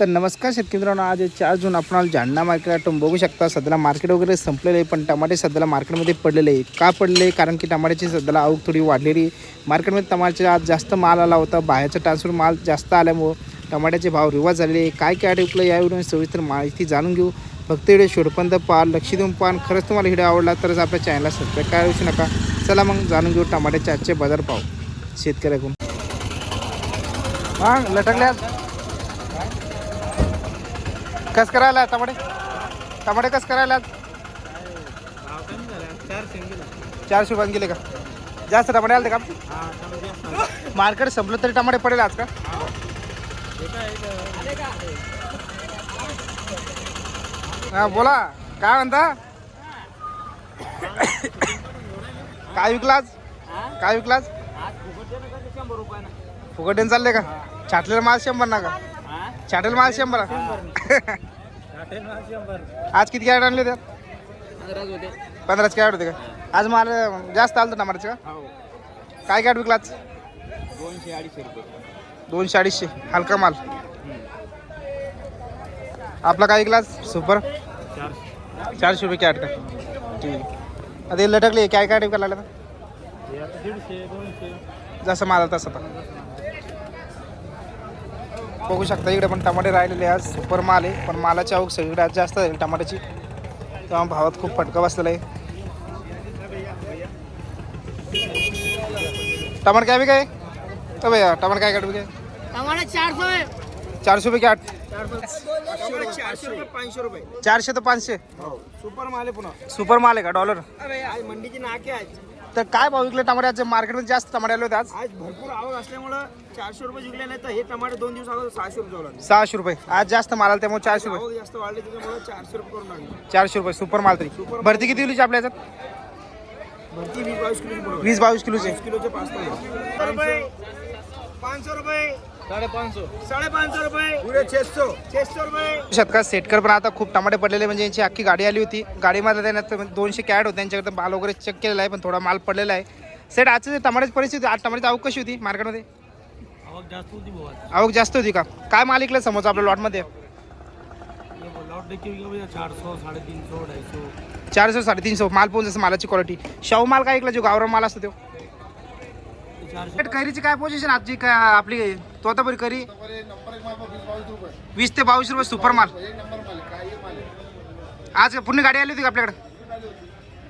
तर नमस्कार शेतकरी मित्रांनो आज चार जून आपण आज जालना मार्केटला बघू शकता. सध्याला मार्केट वगैरे संपलेलं आहे पण टमाटे सध्याला मार्केटमध्ये पडलेले आहे का पडले कारण की टमाट्याची सध्याला आवक थोडी वाढलेली आहे. मार्केटमध्ये टमाट्याचा आज जास्त माल आला होता. बाहेरचा ट्रान्सफर माल जास्त आल्यामुळं टमाट्याचे भाव रिवाज झालेले आहे. काय काय विकलं यावरून सविस्तर माहिती जाणून घेऊ. फक्त व्हिडिओ शेवटपर्यंत पहा. लक्ष देऊन पहा. खरंच तुम्हाला व्हिडिओ आवडला तरच आपल्या चॅनलला सबस्क्राईब काय विसरू नका चला मग जाणून घेऊ टमाट्याचे आजचे बाजार भाव. शेतकऱ्याकडून. हां लटकले कस करायला टमाटे? टमाटे कस करायला? चारशे रुपयात गेले का? जास्त टमाटे आले का मार्केट संपलं तरी टमाटे पडेल आज का? हा बोला. काय म्हणता? काय विकला आज? काय विकला आज? फुकटेन चालले का? छाटलेला माल शंभर ना का छाटेल माल शंभर. आज किती कॅरेट आणले त्यात? पंधराच कॅरेट होते का? आज माल जास्त आलं टमाटरचं का काय कॅरेट विकला आज? दोनशे अडीचशे. रुपये दोनशे अडीचशे हलका माल. आपला काय विकला सुपर? चारशे रुपये कॅरेट का? ठीक. आता लटकले काय काय विकायला लागलं जसं माल तसं आता बघू शकता इकडे पण टमाटे राहिलेले आज सुपर माल आहे पण मालाची आवक सगळीकडे आज जास्त आहे टमाट्याची. तेव्हा भावात खूप फटका बसलेला आहे. टमाट काय बी काय? तर भैया टमाट काय काढ काय? टमाटर चारशे. आहे चारशे रुपये आठ चारशे रुपये पाचशे. रुपये चारशे तर पाचशे सुपर माल आहे पुन्हा. सुपर माल आहे का डॉलर? अरे आज मंडीची नाके आज तर काय भाव विकले टमाट्याचे मार्केटमध्ये जास्त टमाटे आले होते आज. आज भरपूर आवक असल्यामुळं चारशे रुपये जिंकले नाही तर हे टमाटे दोन दिवस अगोदर सहाशे रुपये लागले. सहाशे रुपये. आज जास्त माल आला त्यामुळे चारशे रुपये. आवक जास्त वाढली त्याच्यामुळे चारशे रुपये करून लागले चारशे रुपये. सुपर माल तरी. भरती किती दिलीची आपल्या याच्यात? भरती वीस बावीस किलो वीस बावीस किलोचे. किलोचे पाच रुपये पाचशे रुपये शतकात सेटकर पण आता खूप टमाटे पडलेले म्हणजे यांची अख्खी गाडी आली होती. गाडीमध्ये त्यांना दोनशे कॅड होते. त्यांच्याकडे माल वगैरे चेक केलेला आहे पण थोडा माल पडलेला आहे. सेट आजची जे टमाट्याची परिस्थिती आज टमाट्याची आवक कशी होती मार्केटमध्ये? आवक जास्त होती भाऊ आवक जास्त होती का? काय माल इकलं समोर आपल्या लॉटमध्ये लॉट देखील चारशे साडेतीनशे माल पोहोच जसं मालाची क्वालिटी शाहू माल काय ऐकला जो गावरा माल असतो तो? कैरीची काय पोझिशन आजची काय आपली तोतापुरी करी. वीस ते बावीस रुपये सुपर माल. आज पूर्ण गाडी आली होती का आपल्याकडे?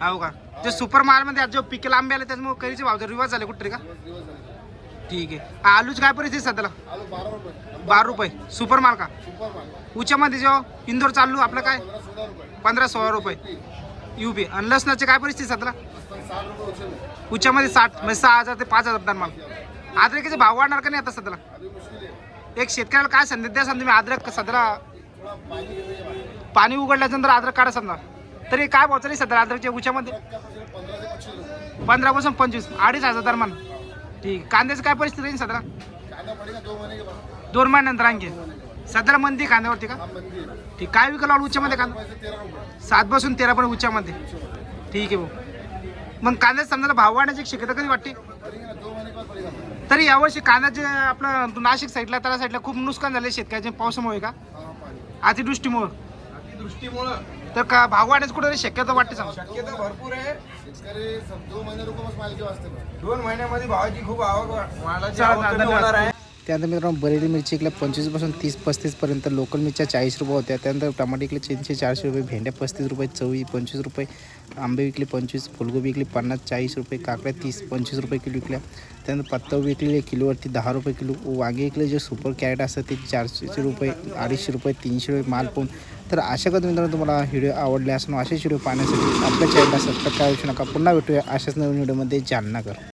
हो का? ते सुपर मालमध्ये आज जो पिके लांबे आले त्याच्यामुळे कैरीचे भाव जर रिवाज झाले कुठे का? ठीक आहे. आलूची काय परिस्थिती सध्याला? बारा रुपये. सुपर माल का? उच्यामध्ये जो इंदोर चालू आपलं काय? पंधरा सोळा रुपये. U P. आणि लसणाची काय परिस्थिती सध्याला? उच्यामध्ये साठ म्हणजे सहा हजार ते पाच हजार माल. अद्रकीचे भाव वाढणार का नाही आता सध्याला? एक शेतकऱ्याला काय संदेश द्या समजा मी अद्रक सध्याला पाणी उघडल्यानंतर अद्रक काढा समजा तरी काय पोहोचले सध्या अद्रकच्या उच्यामध्ये? पंधरापासून पंचवीस अडीच हजार दरम्यान. ठीक कांद्याची काय परिस्थिती राहील सध्या दोन महिन्यानंतर आणखी. सध्याला मंदी कांद्यावरती का? ठीक काय विकला उच्च्यामध्ये कांदा? सात पासून तेरा पण उच्यामध्ये. ठीक आहे भाऊ. मग कांद्याचा समजा भाव वाढण्याची एक शक्यता कधी वाटते? तरी यावर्षी कांदा जे आपलं नाशिक साईडला त्या साईडला खूप नुकसान झाले शेतकऱ्याच्या पावसामुळे का? अतिवृष्टीमुळं दृष्टीमुळं तर का भाव वाढण्याची कुठे शक्यता वाटते सांगा. शक्यता भरपूर आहे. शेतकरी दोन महिने रुपये माल किंवा असते दोन महिन्यामध्ये भावाची खूप आवक मालाची चला, आवक कमी धन्यवाद. होणार आहे. त्यानंतर मित्रांनो बरेली मिरची इकडे पंचवीसपासून तीस पस्तीसपर्यंत लोकल मिरच्या चाळीस रुपये होत्या. त्यानंतर टमाटे इकडे तीनशे चारशे रुपये भेंड्या पस्तीस रुपये चवळी पंचवीस रुपये आंबे विकले पंचवीस फुलगोबी विकली पन्नास चाळीस रुपये काकड्या तीस पंचवीस रुपये किलो विकल्या. त्यानंतर पत्ता विकलेले किलोवरती दहा रुपये किलो. वांगे विकले जे सुपर कॅरेट असतात ते चारशे रुपये अडीचशे रुपये तीनशे रुपये माल पाहून. तर अशा कधी मित्रांनो तुम्हाला व्हिडिओ आवडले असणं असेच व्हिडिओ पाहण्यासाठी आपल्या चॅनलला सबस्क्राईब करू नका. पुन्हा भेटूया अशाच नवीन व्हिडिओमध्ये. जालना कर.